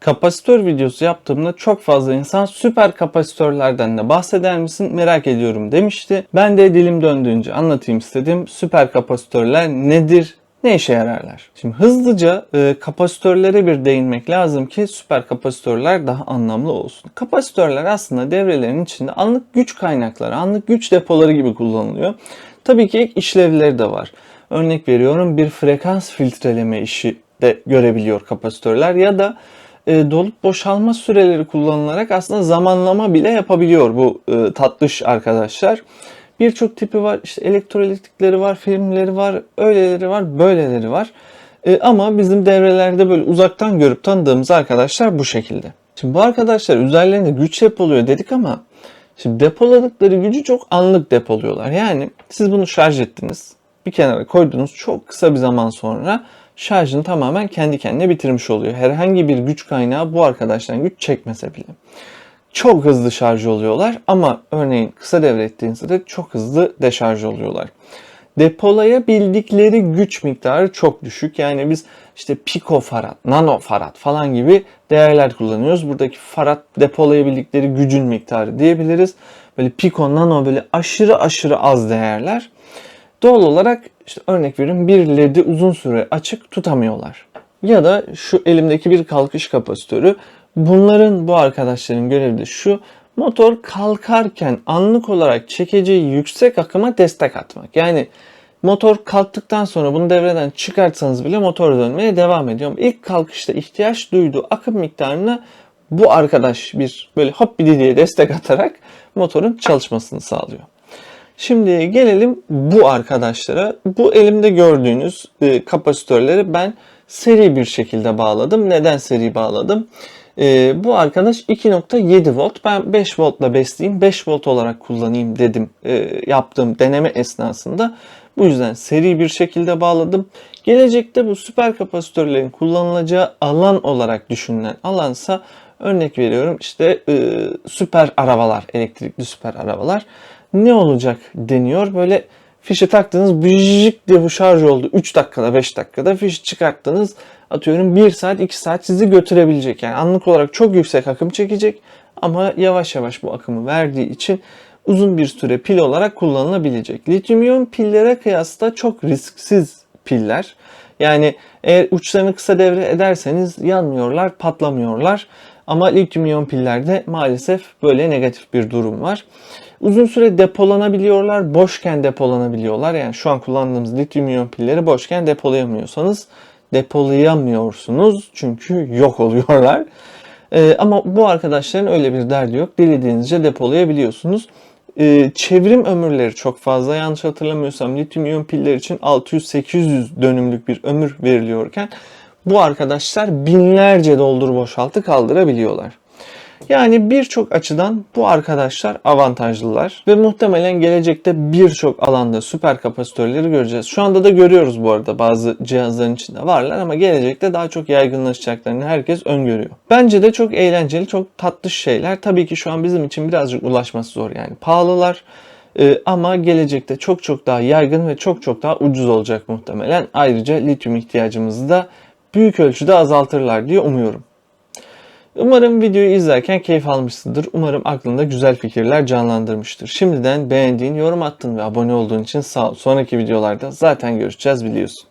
Kapasitör videosu yaptığımda çok fazla insan süper kapasitörlerden de bahseder misin merak ediyorum demişti. Ben de dilim döndüğünce anlatayım istedim. Süper kapasitörler nedir? Ne işe yararlar? Şimdi hızlıca e, kapasitörlere bir değinmek lazım ki süper kapasitörler daha anlamlı olsun. Kapasitörler aslında devrelerin içinde anlık güç kaynakları, anlık güç depoları gibi kullanılıyor. Tabii ki ek işlevleri de var. Örnek veriyorum bir frekans filtreleme işi de görebiliyor kapasitörler ya da e, dolup boşalma süreleri kullanılarak aslında zamanlama bile yapabiliyor bu e, tatlış arkadaşlar. Birçok tipi var. İşte elektrolitikleri var, filmleri var, öyleleri var, böyleleri var. E, ama bizim devrelerde böyle uzaktan görüp tanıdığımız arkadaşlar bu şekilde. Şimdi bu arkadaşlar üzerlerinde güç depoluyor dedik ama şimdi depoladıkları gücü çok anlık depoluyorlar. Yani siz bunu şarj ettiniz, bir kenara koydunuz çok kısa bir zaman sonra şarjını tamamen kendi kendine bitirmiş oluyor. Herhangi bir güç kaynağı bu arkadaştan güç çekmese bile. Çok hızlı şarj oluyorlar ama örneğin kısa devre ettiğinizde de çok hızlı deşarj oluyorlar. Depolayabildikleri güç miktarı çok düşük. Yani biz işte pikofarad, nanofarad falan gibi değerler kullanıyoruz. Buradaki farad depolayabildikleri gücün miktarı diyebiliriz. Böyle piko, nano böyle aşırı aşırı az değerler. Doğal olarak işte örnek veriyorum bir LED'i uzun süre açık tutamıyorlar. Ya da şu elimdeki bir kalkış kapasitörü. Bunların bu arkadaşların görevi de şu. Motor kalkarken anlık olarak çekeceği yüksek akıma destek atmak. Yani motor kalktıktan sonra bunu devreden çıkartsanız bile motor dönmeye devam ediyor. İlk kalkışta ihtiyaç duyduğu akım miktarını bu arkadaş bir böyle hop bir diye destek atarak motorun çalışmasını sağlıyor. Şimdi gelelim bu arkadaşlara. Bu elimde gördüğünüz e, kapasitörleri ben seri bir şekilde bağladım. Neden seri bağladım? E, bu arkadaş 2.7 volt. Ben 5 voltla besleyeyim, 5 volt olarak kullanayım dedim e, yaptığım deneme esnasında. Bu yüzden seri bir şekilde bağladım. Gelecekte bu süper kapasitörlerin kullanılacağı alan olarak düşünülen alansa örnek veriyorum işte e, süper arabalar, elektrikli süper arabalar ne olacak deniyor. Böyle fişi taktınız bıcık diye bu şarj oldu. 3 dakikada 5 dakikada fiş çıkarttınız. Atıyorum 1 saat 2 saat sizi götürebilecek. Yani anlık olarak çok yüksek akım çekecek. Ama yavaş yavaş bu akımı verdiği için uzun bir süre pil olarak kullanılabilecek. Lityum iyon pillere kıyasla çok risksiz piller. Yani eğer uçlarını kısa devre ederseniz yanmıyorlar, patlamıyorlar. Ama lityum pillerde maalesef böyle negatif bir durum var. Uzun süre depolanabiliyorlar, boşken depolanabiliyorlar. Yani şu an kullandığımız lityum iyon pilleri boşken depolayamıyorsanız depolayamıyorsunuz çünkü yok oluyorlar. Ee, ama bu arkadaşların öyle bir derdi yok. Dilediğinizce depolayabiliyorsunuz. Ee, çevrim ömürleri çok fazla. Yanlış hatırlamıyorsam lityum iyon piller için 600-800 dönümlük bir ömür veriliyorken bu arkadaşlar binlerce doldur boşaltı kaldırabiliyorlar. Yani birçok açıdan bu arkadaşlar avantajlılar ve muhtemelen gelecekte birçok alanda süper kapasitörleri göreceğiz. Şu anda da görüyoruz bu arada bazı cihazların içinde varlar ama gelecekte daha çok yaygınlaşacaklarını herkes öngörüyor. Bence de çok eğlenceli, çok tatlı şeyler. Tabii ki şu an bizim için birazcık ulaşması zor yani pahalılar. Ee, ama gelecekte çok çok daha yaygın ve çok çok daha ucuz olacak muhtemelen. Ayrıca lityum ihtiyacımızı da büyük ölçüde azaltırlar diye umuyorum. Umarım videoyu izlerken keyif almışsındır. Umarım aklında güzel fikirler canlandırmıştır. Şimdiden beğendiğin, yorum attığın ve abone olduğun için sağ ol. Sonraki videolarda zaten görüşeceğiz biliyorsun.